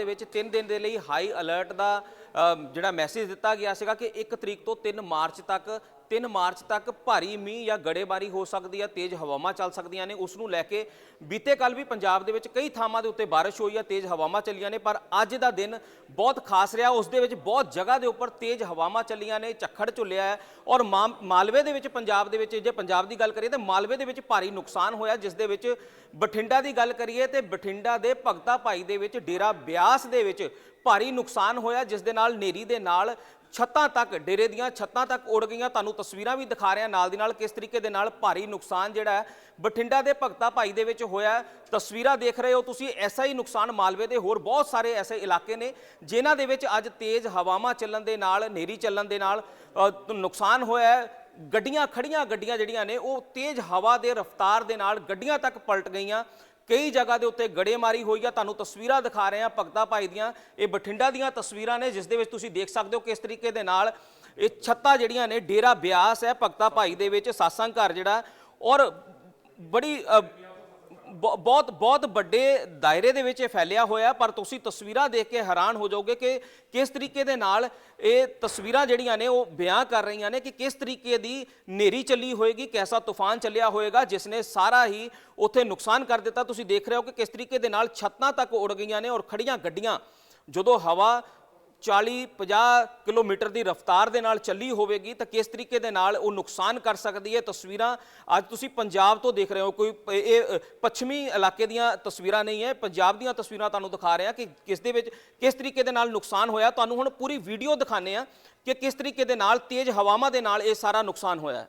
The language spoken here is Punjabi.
ਦੇ ਵਿੱਚ 3 ਦਿਨ ਦੇ ਲਈ ਹਾਈ ਅਲਰਟ ਦਾ ਅ, ਜਿਹੜਾ ਮੈਸੇਜ ਦਿੱਤਾ ਗਿਆ ਸੀਗਾ ਕਿ 1 ਤਰੀਕ ਤੋਂ 3 ਮਾਰਚ ਤੱਕ 3 ਮਾਰਚ ਤੱਕ ਭਾਰੀ ਮੀਂਹ ਜਾਂ ਗੜੇਬਾਰੀ ਹੋ ਸਕਦੀ ਹੈ, ਤੇਜ਼ ਹਵਾਵਾਂ ਚੱਲ ਸਕਦੀਆਂ ਨੇ। ਉਸ ਨੂੰ ਲੈ ਕੇ ਬੀਤੇ ਕੱਲ ਵੀ ਪੰਜਾਬ ਦੇ ਵਿੱਚ ਕਈ ਥਾਵਾਂ ਦੇ ਉੱਤੇ ਬਾਰਿਸ਼ ਹੋਈ ਹੈ, ਤੇਜ਼ ਹਵਾਵਾਂ ਚੱਲੀਆਂ ਨੇ, ਪਰ ਅੱਜ ਦਾ ਦਿਨ ਬਹੁਤ ਖਾਸ ਰਿਹਾ। ਉਸ ਦੇ ਵਿੱਚ ਬਹੁਤ ਜਗ੍ਹਾ ਦੇ ਉੱਪਰ ਤੇਜ਼ ਹਵਾਵਾਂ ਚੱਲੀਆਂ ਨੇ, ਝੱਖੜ ਝੁੱਲਿਆ ਹੈ ਔਰ ਮਾ- ਮਾਲਵੇ ਦੇ ਵਿੱਚ ਪੰਜਾਬ ਦੇ ਵਿੱਚ, ਜੇ ਪੰਜਾਬ ਦੀ ਗੱਲ ਕਰੀਏ ਤਾਂ ਮਾਲਵੇ ਦੇ ਵਿੱਚ ਭਾਰੀ ਨੁਕਸਾਨ ਹੋਇਆ, ਜਿਸ ਦੇ ਵਿੱਚ ਬਠਿੰਡਾ ਦੀ ਗੱਲ ਕਰੀਏ ਤੇ ਬਠਿੰਡਾ ਦੇ ਭਗਤਾ ਭਾਈ ਦੇ ਵਿੱਚ, ਡੇਰਾ ਬਿਆਸ ਦੇ ਵਿੱਚ ਭਾਰੀ ਨੁਕਸਾਨ ਹੋਇਆ, ਜਿਸ ਦੇ ਨਾਲ ਨੇਰੀ ਦੇ ਨਾਲ ਛੱਤਾਂ ਤੱਕ, ਡੇਰੇ ਦੀਆਂ ਛੱਤਾਂ ਤੱਕ ਉੜ ਗਈਆਂ। ਤੁਹਾਨੂੰ ਤਸਵੀਰਾਂ ਵੀ ਦਿਖਾ ਰਿਹਾ। ਨਾਲ ਦੀ ਨਾਲ ਕਿਸ ਤਰੀਕੇ ਦੇ ਨਾਲ ਭਾਰੀ ਨੁਕਸਾਨ ਜਿਹੜਾ ਹੈ, ਬਠਿੰਡਾ ਦੇ ਭਗਤਾ ਭਾਈ ਦੇ ਵਿੱਚ ਹੋਇਆ ਤਸਵੀਰਾਂ ਦੇਖ ਰਹੇ ਹੋ ਤੁਸੀਂ, ਐਸਾ ਹੀ ਨੁਕਸਾਨ ਮਾਲਵੇ ਦੇ ਹੋਰ ਬਹੁਤ ਸਾਰੇ ਐਸੇ ਇਲਾਕੇ ਨੇ, ਜਿਨ੍ਹਾਂ ਦੇ ਵਿੱਚ ਅੱਜ ਤੇਜ਼ ਹਵਾਵਾਂ ਚੱਲਣ ਦੇ ਨਾਲ, ਹਨੇਰੀ ਚੱਲਣ ਦੇ ਨਾਲ ਨੁਕਸਾਨ ਹੋਇਆ ਹੈ। ਗੱਡੀਆਂ ਖੜੀਆਂ ਗੱਡੀਆਂ ਜਿਹੜੀਆਂ ਨੇ, ਉਹ ਤੇਜ਼ ਹਵਾ ਦੇ ਰਫ਼ਤਾਰ ਦੇ ਨਾਲ ਗੱਡੀਆਂ ਤੱਕ ਪਲਟ ਗਈਆਂ। ਕਈ ਜਗ੍ਹਾ ਦੇ ਉੱਤੇ ਗੜੇਮਾਰੀ ਹੋਈ ਆ, ਤੁਹਾਨੂੰ ਤਸਵੀਰਾਂ ਦਿਖਾ ਰਹੇ ਆ ਭਗਤਾ ਭਾਈ ਦੀਆਂ। ਇਹ ਬਠਿੰਡਾ ਦੀਆਂ ਤਸਵੀਰਾਂ ਨੇ, ਜਿਸ ਦੇ ਵਿੱਚ ਤੁਸੀਂ ਦੇਖ ਸਕਦੇ ਹੋ ਕਿਸ ਤਰੀਕੇ ਦੇ ਨਾਲ ਇਹ ਛੱਤਾਂ ਜਿਹੜੀਆਂ ਨੇ, ਡੇਰਾ ਬਿਆਸ ਹੈ ਭਗਤਾ ਭਾਈ ਦੇ ਵਿੱਚ ਸਾਸੰਗ ਘਰ ਜਿਹੜਾ। ਔਰ ਬੜੀ ਬਹੁਤ ਬਹੁਤ ਵੱਡੇ ਦਾਇਰੇ ਦੇ ਵਿੱਚ ਇਹ ਫੈਲਿਆ ਹੋਇਆ ਪਰ ਤੁਸੀਂ ਤਸਵੀਰਾਂ ਦੇਖ ਕੇ ਹੈਰਾਨ ਹੋ ਜਾਓਗੇ ਕਿ ਕਿਸ ਤਰੀਕੇ ਦੇ ਨਾਲ ਇਹ ਤਸਵੀਰਾਂ ਜਿਹੜੀਆਂ ਨੇ ਉਹ ਬਿਆਨ ਕਰ ਰਹੀਆਂ ਨੇ ਕਿ ਕਿਸ ਤਰੀਕੇ ਦੀ ਨੇਰੀ ਚੱਲੀ ਹੋਏਗੀ, ਕੈਸਾ ਤੂਫਾਨ ਚੱਲਿਆ ਹੋਏਗਾ, ਜਿਸ ਨੇ ਸਾਰਾ ਹੀ ਉੱਥੇ ਨੁਕਸਾਨ ਕਰ ਦਿੱਤਾ। ਤੁਸੀਂ ਦੇਖ ਰਹੇ ਹੋ ਕਿ ਕਿਸ ਤਰੀਕੇ ਦੇ ਨਾਲ ਛੱਤਾਂ ਤੱਕ ਉੜ ਗਈਆਂ ਨੇ ਔਰ ਖੜੀਆਂ ਗੱਡੀਆਂ, ਜਦੋਂ ਹਵਾ 40 50 ਕਿਲੋਮੀਟਰ ਦੀ ਰਫ਼ਤਾਰ ਦੇ ਨਾਲ ਚੱਲੀ ਹੋਵੇਗੀ, ਤਾਂ ਕਿਸ ਤਰੀਕੇ ਦੇ ਨਾਲ ਉਹ ਨੁਕਸਾਨ ਕਰ ਸਕਦੀ ਹੈ ਤਸਵੀਰਾਂ? ਅੱਜ ਤੁਸੀਂ ਪੰਜਾਬ ਤੋਂ ਦੇਖ ਰਹੇ ਹੋ, ਕੋਈ ਇਹ ਪੱਛਮੀ ਇਲਾਕੇ ਦੀਆਂ ਤਸਵੀਰਾਂ ਨਹੀਂ ਹੈ, ਪੰਜਾਬ ਦੀਆਂ ਤਸਵੀਰਾਂ ਤੁਹਾਨੂੰ ਦਿਖਾ ਰਿਹਾ ਕਿ ਕਿਸ ਦੇ ਵਿੱਚ, ਕਿਸ ਤਰੀਕੇ ਦੇ ਨਾਲ ਨੁਕਸਾਨ ਹੋਇਆ। ਤੁਹਾਨੂੰ ਹੁਣ ਪੂਰੀ ਵੀਡੀਓ ਦਿਖਾਣੇ ਆ ਕਿ ਕਿਸ ਤਰੀਕੇ ਦੇ ਨਾਲ ਤੇਜ਼ ਹਵਾਵਾਂ ਦੇ ਨਾਲ ਇਹ ਸਾਰਾ ਨੁਕਸਾਨ ਹੋਇਆ ਹੈ।